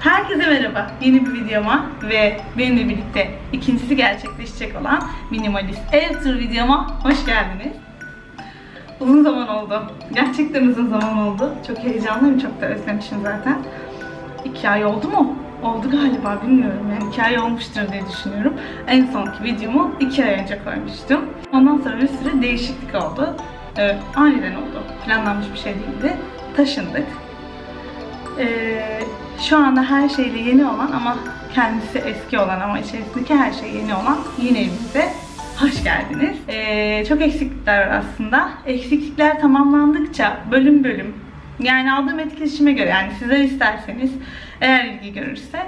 Herkese merhaba. Yeni bir videoma ve benimle birlikte ikincisi gerçekleşecek olan minimalist ev tur videoma hoş geldiniz. Uzun zaman oldu. Gerçekten uzun zaman oldu. Çok heyecanlıyım. Çok da özlemişim zaten. İki ay oldu mu? Oldu galiba bilmiyorum. Yani iki ay olmuştur diye düşünüyorum. En sonki videomu iki ay önce koymuştum. Ondan sonra bir sürü değişiklik oldu. Ee, aniden oldu. Planlanmış bir şey değildi. Taşındık. Ee, şu anda her şeyle yeni olan ama kendisi eski olan ama içerisindeki her şey yeni olan yeni evimize hoş geldiniz. Ee, çok eksiklikler var aslında. Eksiklikler tamamlandıkça bölüm bölüm yani aldığım etkileşime göre yani sizler isterseniz eğer ilgi görürse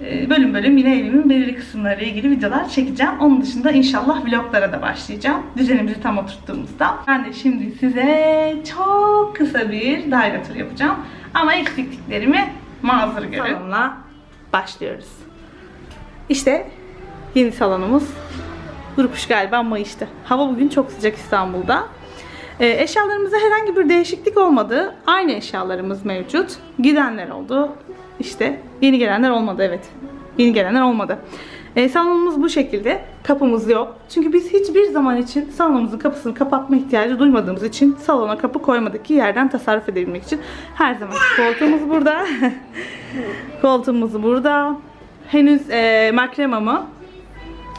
e, bölüm bölüm yine evimin belirli kısımlarıyla ilgili videolar çekeceğim. Onun dışında inşallah vloglara da başlayacağım. Düzenimizi tam oturttuğumuzda. Ben de şimdi size çok kısa bir daire turu yapacağım. Ama eksikliklerimi mazur görün. Salonla başlıyoruz. İşte yeni salonumuz. Durupuş galiba Mayıs'ta. Hava bugün çok sıcak İstanbul'da. Ee, eşyalarımızda herhangi bir değişiklik olmadı. Aynı eşyalarımız mevcut. Gidenler oldu. İşte yeni gelenler olmadı evet. Yeni gelenler olmadı. Ee, salonumuz bu şekilde. Kapımız yok. Çünkü biz hiçbir zaman için salonumuzun kapısını kapatma ihtiyacı duymadığımız için salona kapı koymadık ki yerden tasarruf edebilmek için. Her zaman koltuğumuz burada. Koltuğumuz burada. Henüz e, makremamı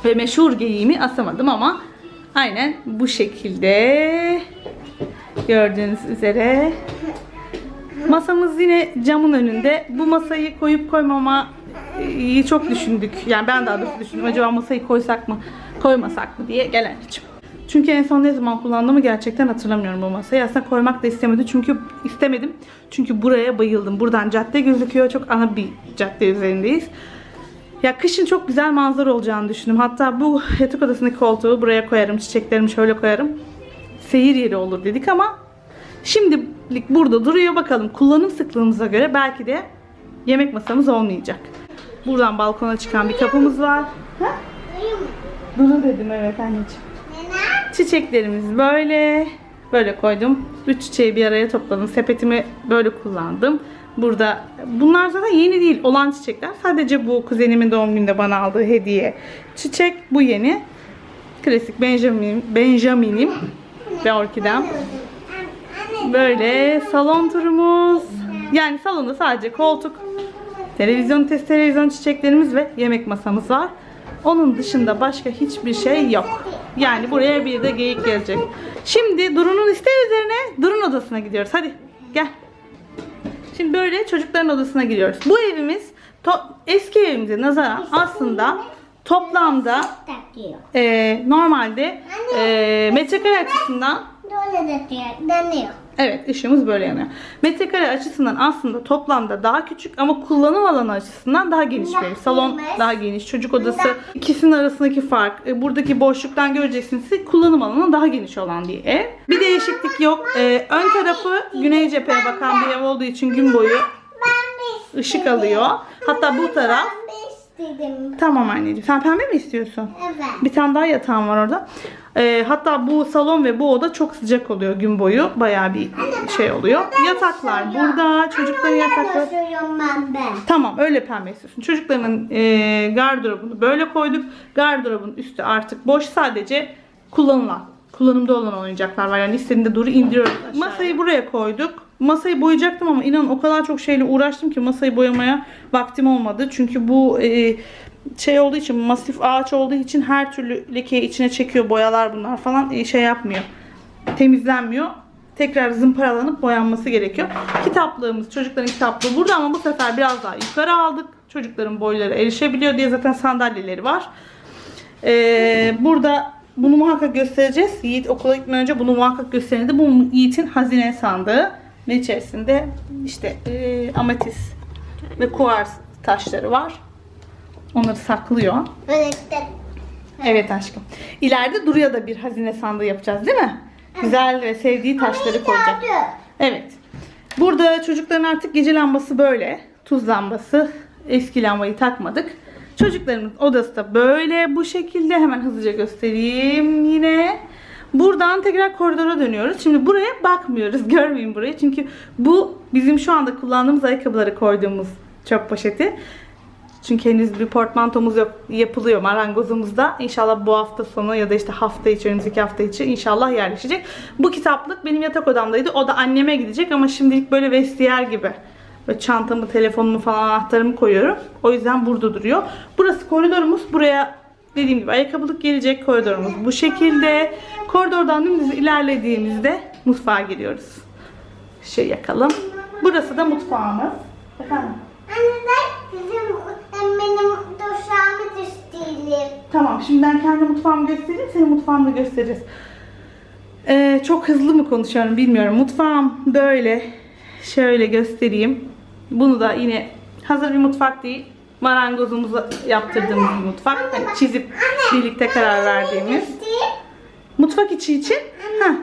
ve meşhur geyiğimi asamadım ama aynen bu şekilde gördüğünüz üzere masamız yine camın önünde. Bu masayı koyup koymama iyi çok düşündük. Yani ben daha doğrusu düşündüm. Acaba masayı koysak mı, koymasak mı diye gelen için. Çünkü en son ne zaman kullandığımı gerçekten hatırlamıyorum bu masayı. Aslında koymak da istemedim. Çünkü istemedim. Çünkü buraya bayıldım. Buradan cadde gözüküyor. Çok ana bir cadde üzerindeyiz. Ya kışın çok güzel manzara olacağını düşündüm. Hatta bu yatak odasındaki koltuğu buraya koyarım. Çiçeklerimi şöyle koyarım. Seyir yeri olur dedik ama şimdilik burada duruyor. Bakalım kullanım sıklığımıza göre belki de yemek masamız olmayacak. Buradan balkona çıkan bir kapımız var. Ha? Duru dedim evet anneciğim. Çiçeklerimiz böyle. Böyle koydum. Üç çiçeği bir araya topladım. Sepetimi böyle kullandım. Burada bunlar zaten yeni değil olan çiçekler. Sadece bu kuzenimin doğum gününde bana aldığı hediye. Çiçek bu yeni. Klasik Benjamin, Benjamin'im ve orkidem. Böyle salon turumuz. Yani salonda sadece koltuk, televizyon, test televizyon çiçeklerimiz ve yemek masamız var. Onun dışında başka hiçbir şey yok. Yani buraya bir de geyik gelecek. Şimdi Duru'nun isteği üzerine Duru'nun odasına gidiyoruz. Hadi gel. Şimdi böyle çocukların odasına giriyoruz. Bu evimiz eski evimize nazaran aslında toplamda e, normalde e, metrekare açısından dönüyor. Evet ışığımız böyle yanıyor. Metrekare açısından aslında toplamda daha küçük ama kullanım alanı açısından daha geniş bir ev. Salon daha geniş, çocuk odası ikisinin arasındaki fark. e, Buradaki boşluktan göreceksiniz ki kullanım alanı daha geniş olan bir ev. Bir değişiklik yok. E, ön tarafı güney cepheye bakan bir ev olduğu için gün boyu ışık alıyor. Hatta bu taraf istedim. Tamam anneciğim. Sen pembe mi istiyorsun? Evet. Bir tane daha yatağım var orada. Ee, hatta bu salon ve bu oda çok sıcak oluyor gün boyu. Bayağı bir şey oluyor. Yataklar burada. Çocukların yatakları. Ben ben. Tamam öyle pembe istiyorsun. Çocukların e, gardırobunu böyle koyduk. Gardırobun üstü artık boş. Sadece kullanılan, kullanımda olan oyuncaklar var. Yani istediğinde duru indiriyoruz. Masayı buraya koyduk. Masayı boyayacaktım ama inanın o kadar çok şeyle uğraştım ki masayı boyamaya vaktim olmadı. Çünkü bu e, şey olduğu için masif ağaç olduğu için her türlü lekeyi içine çekiyor boyalar bunlar falan e, şey yapmıyor. Temizlenmiyor. Tekrar zımparalanıp boyanması gerekiyor. Kitaplığımız, çocukların kitaplığı burada ama bu sefer biraz daha yukarı aldık. Çocukların boyları erişebiliyor diye zaten sandalyeleri var. Ee, burada bunu muhakkak göstereceğiz. Yiğit okula gitmeden önce bunu muhakkak gösterildi. Bu Yiğit'in hazine sandığı ve içerisinde işte e, ametis ve kuvars taşları var. Onları saklıyor. De. Evet aşkım. İleride Duru'ya da bir hazine sandığı yapacağız değil mi? Güzel ve sevdiği taşları koyacak. Evet. Burada çocukların artık gece lambası böyle. Tuz lambası. Eski lambayı takmadık. Çocuklarımın odası da böyle bu şekilde. Hemen hızlıca göstereyim yine. Buradan tekrar koridora dönüyoruz. Şimdi buraya bakmıyoruz. Görmeyin burayı. Çünkü bu bizim şu anda kullandığımız ayakkabıları koyduğumuz çöp poşeti. Çünkü henüz bir portmantomuz yok. Yapılıyor marangozumuzda. İnşallah bu hafta sonu ya da işte hafta içi, önümüzdeki hafta içi inşallah yerleşecek. Bu kitaplık benim yatak odamdaydı. O da anneme gidecek ama şimdilik böyle vestiyer gibi. Böyle çantamı, telefonumu falan anahtarımı koyuyorum. O yüzden burada duruyor. Burası koridorumuz. Buraya dediğim gibi ayakkabılık gelecek koridorumuz bu şekilde. Koridordan dümdüz ilerlediğimizde mutfağa giriyoruz. Şey yakalım. Burası da mutfağımız. Efendim? Anne ben bizim benim duşağımı düştüğüm. Tamam şimdi ben kendi mutfağımı göstereyim. Senin mutfağını da gösteririz. Ee, çok hızlı mı konuşuyorum bilmiyorum. Mutfağım böyle. Şöyle göstereyim. Bunu da yine hazır bir mutfak değil. Marangozumuza yaptırdığımız bir mutfak. Hani çizip birlikte karar verdiğimiz. Mutfak içi için. Heh.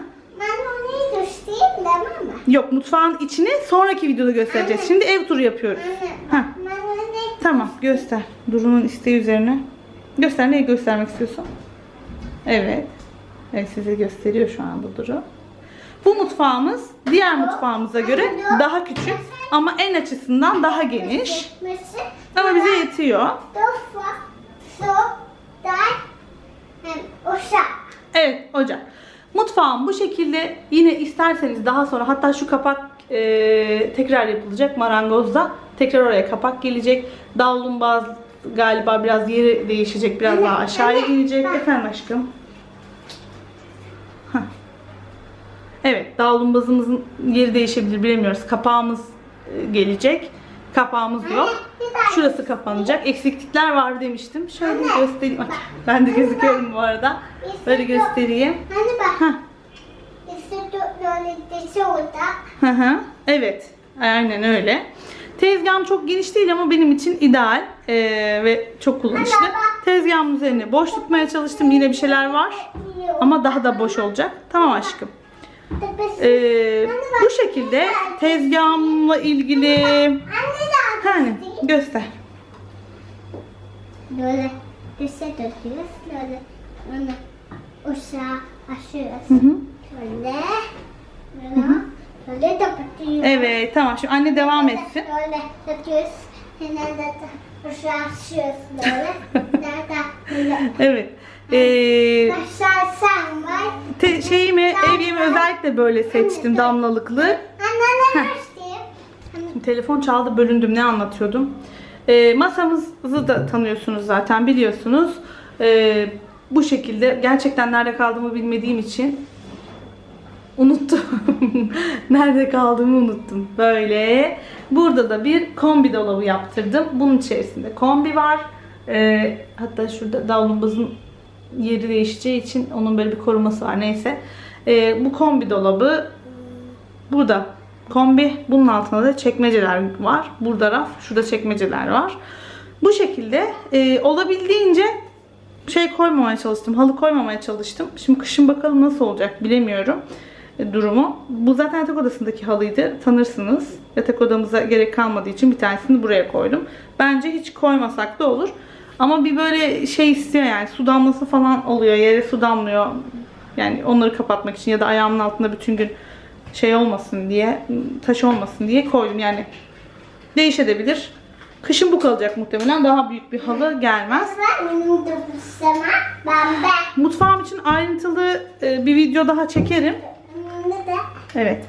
Yok mutfağın içini sonraki videoda göstereceğiz. Şimdi ev turu yapıyoruz. Anne Heh. Tamam göster. Duru'nun isteği üzerine. Göster neyi göstermek istiyorsun? Evet. Evet size gösteriyor şu anda Duru. Bu mutfağımız diğer mutfağımıza göre daha küçük ama en açısından daha geniş. Ama bize yetiyor. Evet hocam. Mutfağım bu şekilde yine isterseniz daha sonra hatta şu kapak e, tekrar yapılacak marangozda. Tekrar oraya kapak gelecek. Davlumbaz galiba biraz yeri değişecek. Biraz daha aşağıya inecek. Efendim aşkım. Evet davlumbazımızın yeri değişebilir bilemiyoruz. Kapağımız e, gelecek. Kapağımız yok. Şurası kapanacak. Eksiklikler var demiştim. Şöyle göstereyim. Ay, Ben de gözüküyorum bu arada. Böyle göstereyim. Hani bak. Orada. Hı hı. Evet. Aynen öyle. Tezgahım çok geniş değil ama benim için ideal ee, ve çok kullanışlı. Tezgahımın üzerine boş tutmaya çalıştım. Yine bir şeyler var. Ama daha da boş olacak. Tamam aşkım. Ee, bu şekilde tezgahımla ilgili hani göster. Böyle dişe döküyoruz. Böyle onu uşağı açıyoruz. Hı hı. Böyle. Böyle. Böyle kapatıyoruz. Evet tamam şimdi anne devam etsin. Böyle döküyoruz. Hemen de uşağı açıyoruz böyle. Nerede böyle. Evet. Ee, sen var. te- şeyimi ev yemeği özellikle böyle seçtim damlalıklı. Anne ne isteyeyim? Şimdi telefon çaldı bölündüm ne anlatıyordum. Ee, masamızı da tanıyorsunuz zaten biliyorsunuz. Ee, bu şekilde gerçekten nerede kaldığımı bilmediğim için unuttum. nerede kaldığımı unuttum. Böyle. Burada da bir kombi dolabı yaptırdım. Bunun içerisinde kombi var. Ee, hatta şurada davlumbazın yeri değişeceği için onun böyle bir koruması var. Neyse. Ee, bu kombi dolabı Burada kombi, bunun altında da çekmeceler var. Burada raf, şurada çekmeceler var. Bu şekilde e, olabildiğince şey koymamaya çalıştım, halı koymamaya çalıştım. Şimdi kışın bakalım nasıl olacak bilemiyorum e, durumu. Bu zaten yatak odasındaki halıydı, tanırsınız. Yatak odamıza gerek kalmadığı için bir tanesini buraya koydum. Bence hiç koymasak da olur. Ama bir böyle şey istiyor yani su damlası falan oluyor, yere su damlıyor. Yani onları kapatmak için ya da ayağımın altında bütün gün şey olmasın diye, taş olmasın diye koydum. Yani değişebilir. Kışın bu kalacak muhtemelen. Daha büyük bir halı gelmez. Mutfağım için ayrıntılı e, bir video daha çekerim. Evet.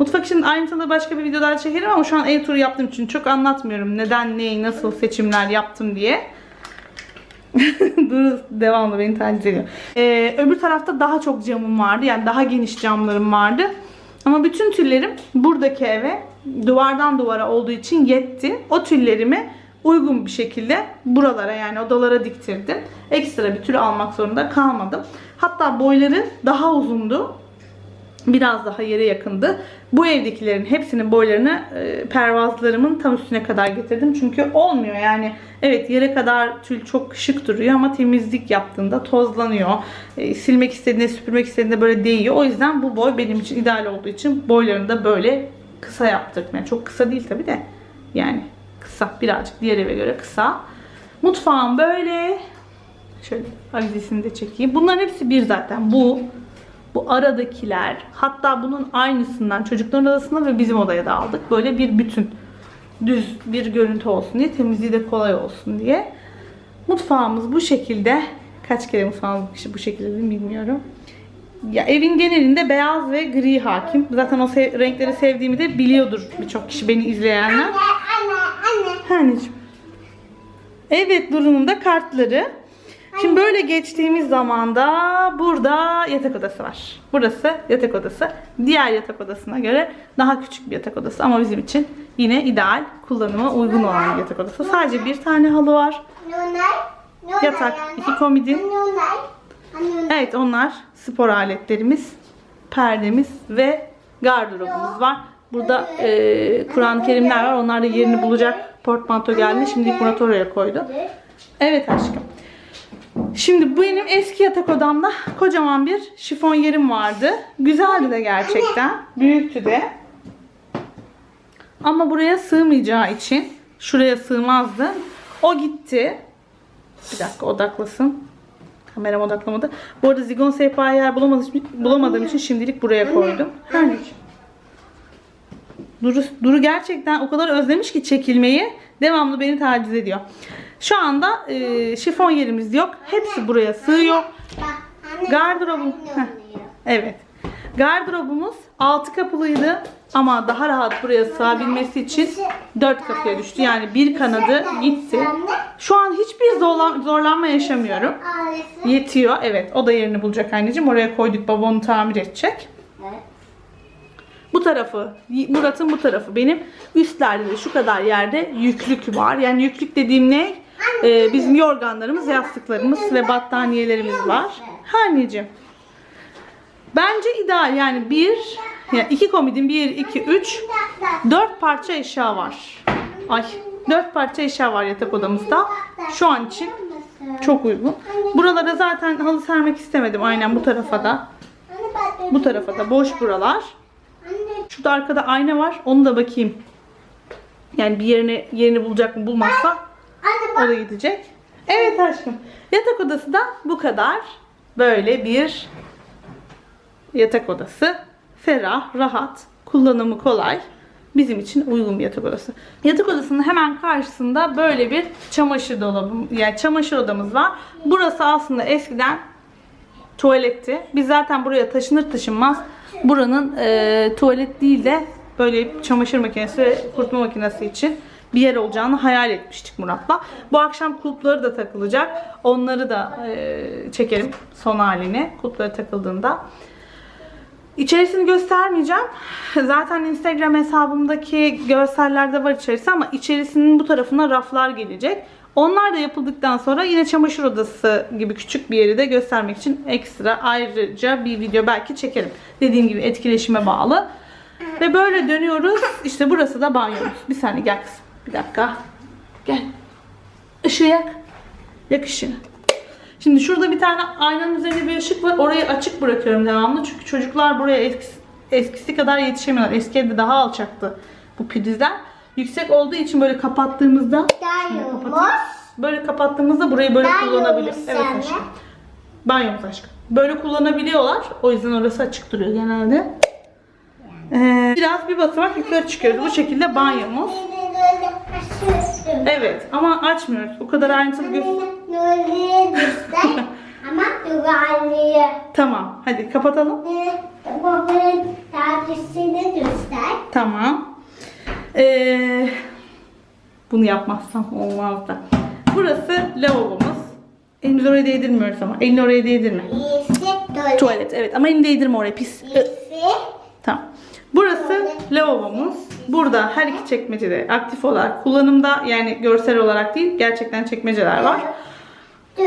Mutfak için ayrıntılı başka bir video daha çekerim ama şu an ev turu yaptığım için çok anlatmıyorum. Neden, neyi, nasıl seçimler yaptım diye. Dur devamlı beni taciz ediyor. Ee, öbür tarafta daha çok camım vardı. Yani daha geniş camlarım vardı. Ama bütün tüllerim buradaki eve duvardan duvara olduğu için yetti. O tüllerimi uygun bir şekilde buralara yani odalara diktirdim. Ekstra bir tül almak zorunda kalmadım. Hatta boyları daha uzundu biraz daha yere yakındı. Bu evdekilerin hepsinin boylarını e, pervazlarımın tam üstüne kadar getirdim. Çünkü olmuyor yani. Evet yere kadar tül çok şık duruyor ama temizlik yaptığında tozlanıyor. E, silmek istediğinde, süpürmek istediğinde böyle değiyor. O yüzden bu boy benim için ideal olduğu için boylarını da böyle kısa yaptırdım. Yani çok kısa değil tabi de. Yani kısa birazcık diğer eve göre kısa. Mutfağım böyle. Şöyle avizesini de çekeyim. Bunların hepsi bir zaten. Bu bu aradakiler hatta bunun aynısından çocukların odasına ve bizim odaya da aldık. Böyle bir bütün. düz bir görüntü olsun diye, temizliği de kolay olsun diye. Mutfağımız bu şekilde. Kaç kere mutfağımız bu şekilde bilmiyorum. Ya evin genelinde beyaz ve gri hakim. Zaten o se- renkleri sevdiğimi de biliyordur birçok kişi beni izleyenler. Anne, anne, anne. Anneciğim. Evet Duru'nun da kartları. Şimdi böyle geçtiğimiz zaman da burada yatak odası var. Burası yatak odası. Diğer yatak odasına göre daha küçük bir yatak odası ama bizim için yine ideal kullanıma uygun olan bir yatak odası. Sadece bir tane halı var. Yatak, iki komodin. Evet onlar spor aletlerimiz, perdemiz ve gardırobumuz var. Burada e, Kur'an-ı Kerimler var. Onlar da yerini bulacak. Portmanto geldi. Şimdi Murat oraya koydu. Evet aşkım. Şimdi bu benim eski yatak odamda kocaman bir şifon yerim vardı. Güzeldi de gerçekten. Büyüktü de. Ama buraya sığmayacağı için şuraya sığmazdı. O gitti. Bir dakika odaklasın. Kameram odaklamadı. Bu arada zigon sehpaya yer bulamadığım, bulamadığım için şimdilik buraya koydum. Anneciğim. Duru, Duru gerçekten o kadar özlemiş ki çekilmeyi devamlı beni taciz ediyor. Şu anda e, şifon yerimiz yok. Hepsi buraya sığıyor. Gardırobum. Heh. Evet. Gardırobumuz altı kapılıydı ama daha rahat buraya sığabilmesi için dört kapıya düştü. Yani bir kanadı gitti. Şu an hiçbir zorlan- zorlanma yaşamıyorum. Yetiyor. Evet o da yerini bulacak anneciğim. Oraya koyduk baba onu tamir edecek. Bu tarafı Murat'ın bu tarafı benim. Üstlerde de şu kadar yerde yüklük var. Yani yüklük dediğim ne? Ee, bizim yorganlarımız, yastıklarımız ve battaniyelerimiz var. Ha anneciğim. Bence ideal yani bir, yani iki komodin bir, iki, üç, dört parça eşya var. Ay, dört parça eşya var yatak odamızda. Şu an için çok uygun. Buralara zaten halı sermek istemedim. Aynen bu tarafa da. Bu tarafa da boş buralar. Şurada arkada ayna var. Onu da bakayım. Yani bir yerini yerini bulacak mı bulmazsa o da gidecek. Evet aşkım. Yatak odası da bu kadar. Böyle bir yatak odası. Ferah, rahat, kullanımı kolay. Bizim için uygun bir yatak odası. Yatak odasının hemen karşısında böyle bir çamaşır dolabı, yani çamaşır odamız var. Burası aslında eskiden tuvaletti. Biz zaten buraya taşınır taşınmaz buranın e, tuvalet değil de böyle çamaşır makinesi ve kurutma makinesi için bir yer olacağını hayal etmiştik Murat'la. Bu akşam kulpları da takılacak. Onları da e, çekelim son halini kulpları takıldığında. İçerisini göstermeyeceğim. Zaten Instagram hesabımdaki görsellerde var içerisi ama içerisinin bu tarafına raflar gelecek. Onlar da yapıldıktan sonra yine çamaşır odası gibi küçük bir yeri de göstermek için ekstra ayrıca bir video belki çekerim. Dediğim gibi etkileşime bağlı. Ve böyle dönüyoruz. İşte burası da banyomuz. Bir saniye gel kızım. Bir dakika. Gel. Işığı yak. Yak ışığı. Şimdi şurada bir tane aynanın üzerinde bir ışık var. Orayı açık bırakıyorum devamlı. Çünkü çocuklar buraya eskisi, eskisi kadar yetişemiyorlar. Eski evde daha alçaktı bu prizler. Yüksek olduğu için böyle kapattığımızda Dayımız. böyle kapattığımızda burayı böyle Banyomuz kullanabilir. Evet aşkım. Banyomuz aşkım. Böyle kullanabiliyorlar. O yüzden orası açık duruyor genelde. Ee, biraz bir basamak yukarı çıkıyoruz. Bu şekilde banyomuz. Evet ama açmıyoruz. O kadar ayrıntılı göster. Nuri düşler ama duvarlıyı. Tamam. Hadi kapatalım. Babanın tartışını göster. Tamam. Ee, bunu yapmazsam olmaz da. Burası lavabomuz. Elimizi oraya değdirmiyoruz ama. Elini oraya değdirme. İyisi dolu. Tuvalet evet ama elini değdirme oraya pis. İyisi Tamam. Burası lavabomuz. Burada her iki çekmecede aktif olarak kullanımda yani görsel olarak değil gerçekten çekmeceler var.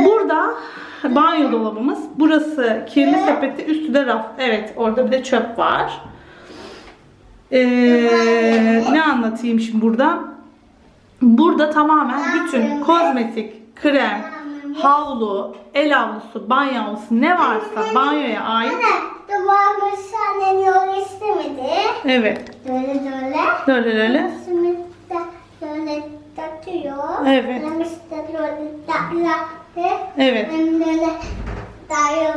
Burada banyo dolabımız. Burası kirli sepeti üstü de raf. Evet orada bir de çöp var. Ee, ne anlatayım şimdi burada? Burada tamamen bütün kozmetik, krem, havlu, el havlusu, banyo havlusu ne varsa banyoya ait. Anne duvarımız annen yol istemedi. Evet. Böyle böyle. Böyle böyle. Sümük de böyle. Evet. Hem işte böyle. Evet.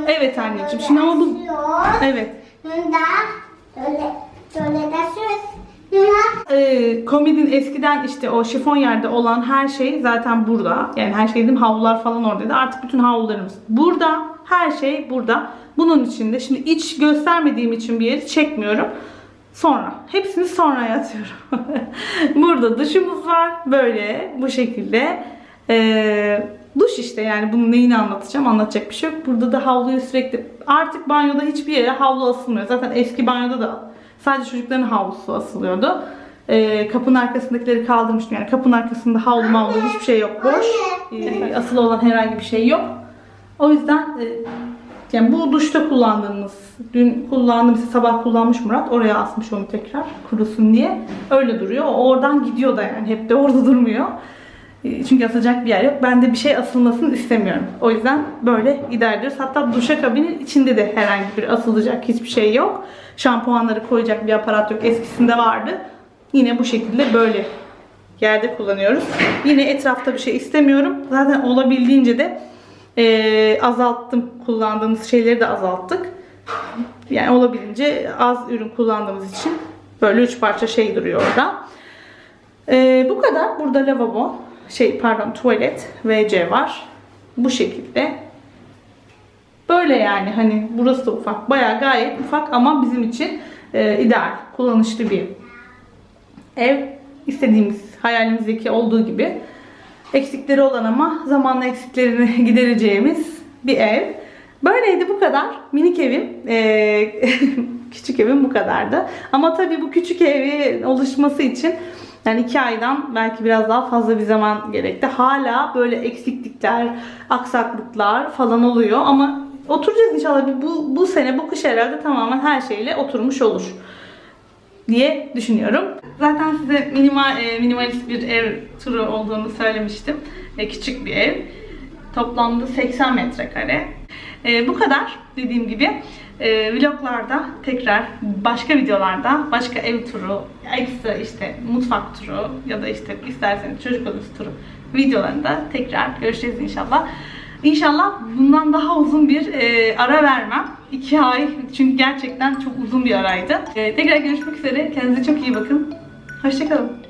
Evet anneciğim, şimdi ama bu-. Evet. Ee, komedin eskiden işte o şifon yerde olan her şey zaten burada. Yani her şey dedim havlular falan oradaydı. Artık bütün havlularımız burada. Her şey burada. Bunun içinde şimdi iç göstermediğim için bir yeri çekmiyorum. Sonra. Hepsini sonra yatıyorum. burada duşumuz var. Böyle bu şekilde. Ee, duş işte yani bunun neyini anlatacağım anlatacak bir şey yok. Burada da havluyu sürekli artık banyoda hiçbir yere havlu asılmıyor. Zaten eski banyoda da sadece çocukların havlusu asılıyordu. Ee, kapının arkasındakileri kaldırmıştım. Yani kapının arkasında havlu mavlu hiçbir şey yok. Boş. Ee, asılı olan herhangi bir şey yok. O yüzden e, yani bu duşta kullandığımız, dün kullandım işte sabah kullanmış Murat. Oraya asmış onu tekrar kurusun diye. Öyle duruyor. O oradan gidiyor da yani. Hep de orada durmuyor. E, Çünkü asılacak bir yer yok. Ben de bir şey asılmasını istemiyorum. O yüzden böyle ilerliyoruz. Hatta duşakabinin içinde de herhangi bir asılacak hiçbir şey yok. Şampuanları koyacak bir aparat yok. Eskisinde vardı. Yine bu şekilde böyle yerde kullanıyoruz. Yine etrafta bir şey istemiyorum. Zaten olabildiğince de e, azalttım. Kullandığımız şeyleri de azalttık. Yani olabildiğince az ürün kullandığımız için böyle üç parça şey duruyor orada. Ee, bu kadar. Burada lavabo, şey pardon tuvalet, WC var. Bu şekilde. Böyle yani hani burası da ufak. Bayağı gayet ufak ama bizim için e, ideal, kullanışlı bir ev. İstediğimiz hayalimizdeki olduğu gibi. Eksikleri olan ama zamanla eksiklerini gidereceğimiz bir ev. Böyleydi bu kadar. Minik evim. Ee, küçük evim bu kadardı. Ama tabii bu küçük evin oluşması için yani iki aydan belki biraz daha fazla bir zaman gerekti. Hala böyle eksiklikler, aksaklıklar falan oluyor ama oturacağız inşallah. Bu, bu sene bu kış herhalde tamamen her şeyle oturmuş olur diye düşünüyorum. Zaten size minimal, e, minimalist bir ev turu olduğunu söylemiştim. E, küçük bir ev. Toplamda 80 metrekare. E, bu kadar dediğim gibi. E, vloglarda tekrar başka videolarda başka ev turu, ekstra işte mutfak turu ya da işte isterseniz çocuk odası turu videolarında tekrar görüşeceğiz inşallah. İnşallah bundan daha uzun bir e, ara vermem. 2 ay çünkü gerçekten çok uzun bir araydı. E, tekrar görüşmek üzere. Kendinize çok iyi bakın. Hoşçakalın.